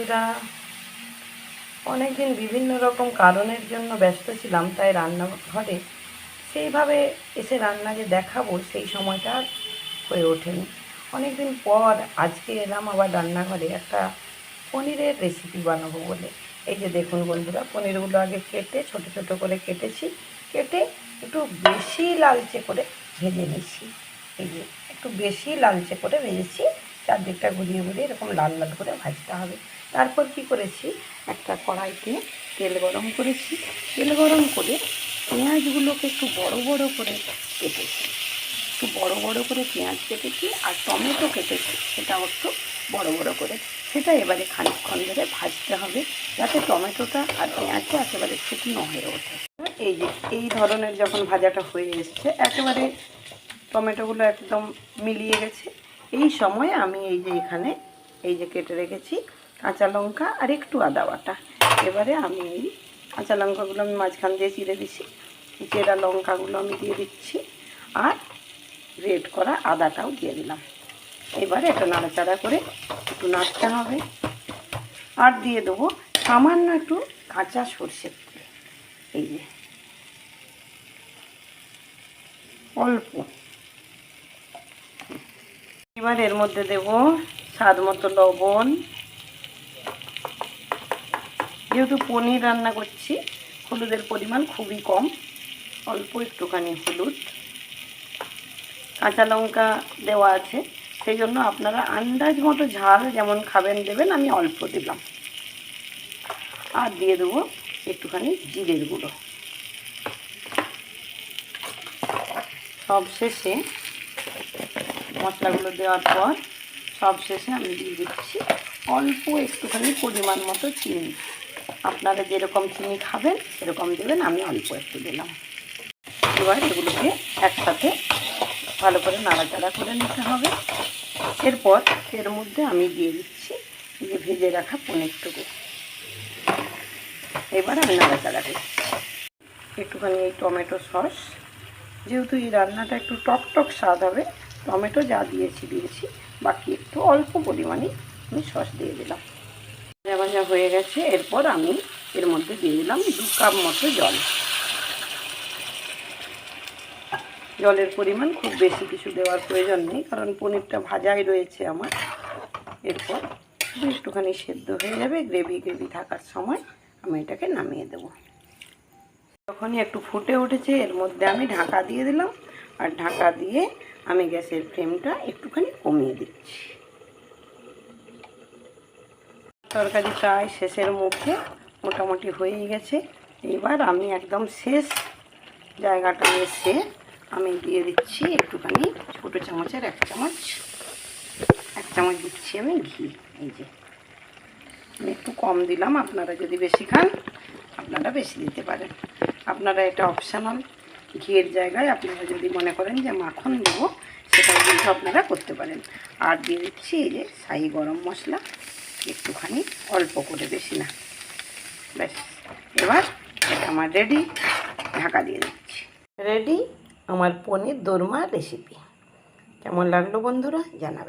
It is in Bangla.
বন্ধুরা অনেকদিন বিভিন্ন রকম কারণের জন্য ব্যস্ত ছিলাম, তাই রান্নাঘরে সেইভাবে এসে রান্না যে দেখাবো সেই সময়টা আর হয়ে ওঠেনি। অনেকদিন পর আজকে এলাম আবার রান্নাঘরে একটা পনিরের রেসিপি বানাবো বলে। এই যে দেখুন বন্ধুরা, পনিরগুলো আগে কেটে, ছোট ছোট করে কেটেছি, কেটে একটু বেশি লালচে করে ভেজে নিয়েছি। এই যে একটু বেশি লালচে করে ভেজেছি, চারদিকটা ঘুরিয়ে ঘুরিয়ে এরকম লাল লাল করে ভাজতে হবে। তারপর কি করেছি? একটা কড়াইতে তেল গরম করেছি। তেল গরম করে পেঁয়াজগুলোকে একটু বড় বড় করে কেটেছি। একটু বড় বড় করে পেঁয়াজ কেটেছি আর টমেটো কেটেছি। সেটাও একটু বড় বড় করে। সেটা এবারে খানিকক্ষণ ধরে ভাজতে হবে যাতে টমেটোটা আর পেঁয়াজটা একেবারে শুকনো হয়ে ওঠে। এই যে, এই ধরনের যখন ভাজাটা হয়ে এসছে, একেবারে টমেটোগুলো একদম মিলিয়ে গেছে। এই সময় আমি এই যে এখানে এই যে কেটে রেখেছি কাঁচা লঙ্কা আর একটু আদা বাটা। এবারে আমি এই কাঁচা লঙ্কাগুলো আমি মাঝখান দিয়ে চিড়ে দিচ্ছি। চেরা লঙ্কাগুলো আমি দিয়ে দিচ্ছি আর রেড করা আদাটাও দিয়ে দিলাম। এবারে এটা নাড়াচাড়া করে একটু নাড়তে হবে। আর দিয়ে দেবো সামান্য একটু কাঁচা সর্ষের তেল। এই যে। অল্প। এবার এর মধ্যে দেব স্বাদ মতো লবণ। যেহেতু পনির রান্না করছি, হলুদের পরিমাণ খুবই কম, অল্প একটুখানি হলুদ। কাঁচা লঙ্কা দেওয়া আছে, সেই জন্য আপনারা আন্দাজ মতো ঝাল যেমন খাবেন দেবেন, আমি অল্প দিলাম। আর দিয়ে দেবো একটুখানি জিরের গুঁড়ো। সব শেষে মশলাগুলো দেওয়ার পর সব শেষে আমি দিয়ে দিচ্ছি অল্প একটুখানি পরিমাণ মতো চিনি। আপনারা যেরকম চিনি খাবেন, সেরকম দেবেন, আমি অল্প একটু দিলাম। এবার এগুলোকে একসাথে ভালো করে নাড়াচাড়া করে নিতে হবে। এরপর এর মধ্যে আমি দিয়ে দিচ্ছি যে ভেজে রাখা পনিরটুকু। এবার আমি নাড়াচাড়া করছি। একটুখানি এই টমেটো সস। যেহেতু এই রান্নাটা একটু টক টক স্বাদ হবে, টমেটো যা দিয়েছি দিয়েছি, বাকি একটু অল্প পরিমাণে আমি সস দিয়ে দিলাম। ভাজা ভাজা হয়ে গেছে, এরপর আমি এর মধ্যে দিয়ে দিলাম দু কাপ মতো জল। জলের পরিমাণ খুব বেশি কিছু দেওয়ার প্রয়োজন নেই, কারণ পনিরটা ভাজাই রয়েছে আমার। এরপর একটুখানি সেদ্ধ হয়ে যাবে, গ্রেভি গ্রেভি থাকার সময় আমি এটাকে নামিয়ে দেবো। যখনই একটু ফুটে উঠেছে, এর মধ্যে আমি ঢাকা দিয়ে দিলাম। আর ঢাকা দিয়ে আমি গ্যাসের ফ্লেমটা একটুখানি কমিয়ে দিচ্ছি। তরকারি প্রায় শেষের মুখে মোটামুটি হয়েই গেছে। এবার আমি একদম শেষ জায়গাটা এসে আমি দিয়ে দিচ্ছি একটুখানি ছোটো চামচের এক চামচ। এক চামচ দিচ্ছি আমি ঘি, এই যে। আমি একটু কম দিলাম, আপনারা যদি বেশি খান, আপনারা বেশি দিতে পারেন। আপনারা এটা অপশানাল ঘিয়ের জায়গায় আপনারা যদি মনে করেন যে মাখন দেবো, সেটাও কিন্তু আপনারা করতে পারেন। আর দিয়ে দিচ্ছি এই যে শাহি গরম মশলা। একটুখানি অল্প করে বেশি না। ব্যাস, এবার আমার রেডি ঢাকা দিয়ে দিচ্ছি। রেডি আমার পনির দোরমা রেসিপি কেমন লাগল বন্ধুরা? জানাবেন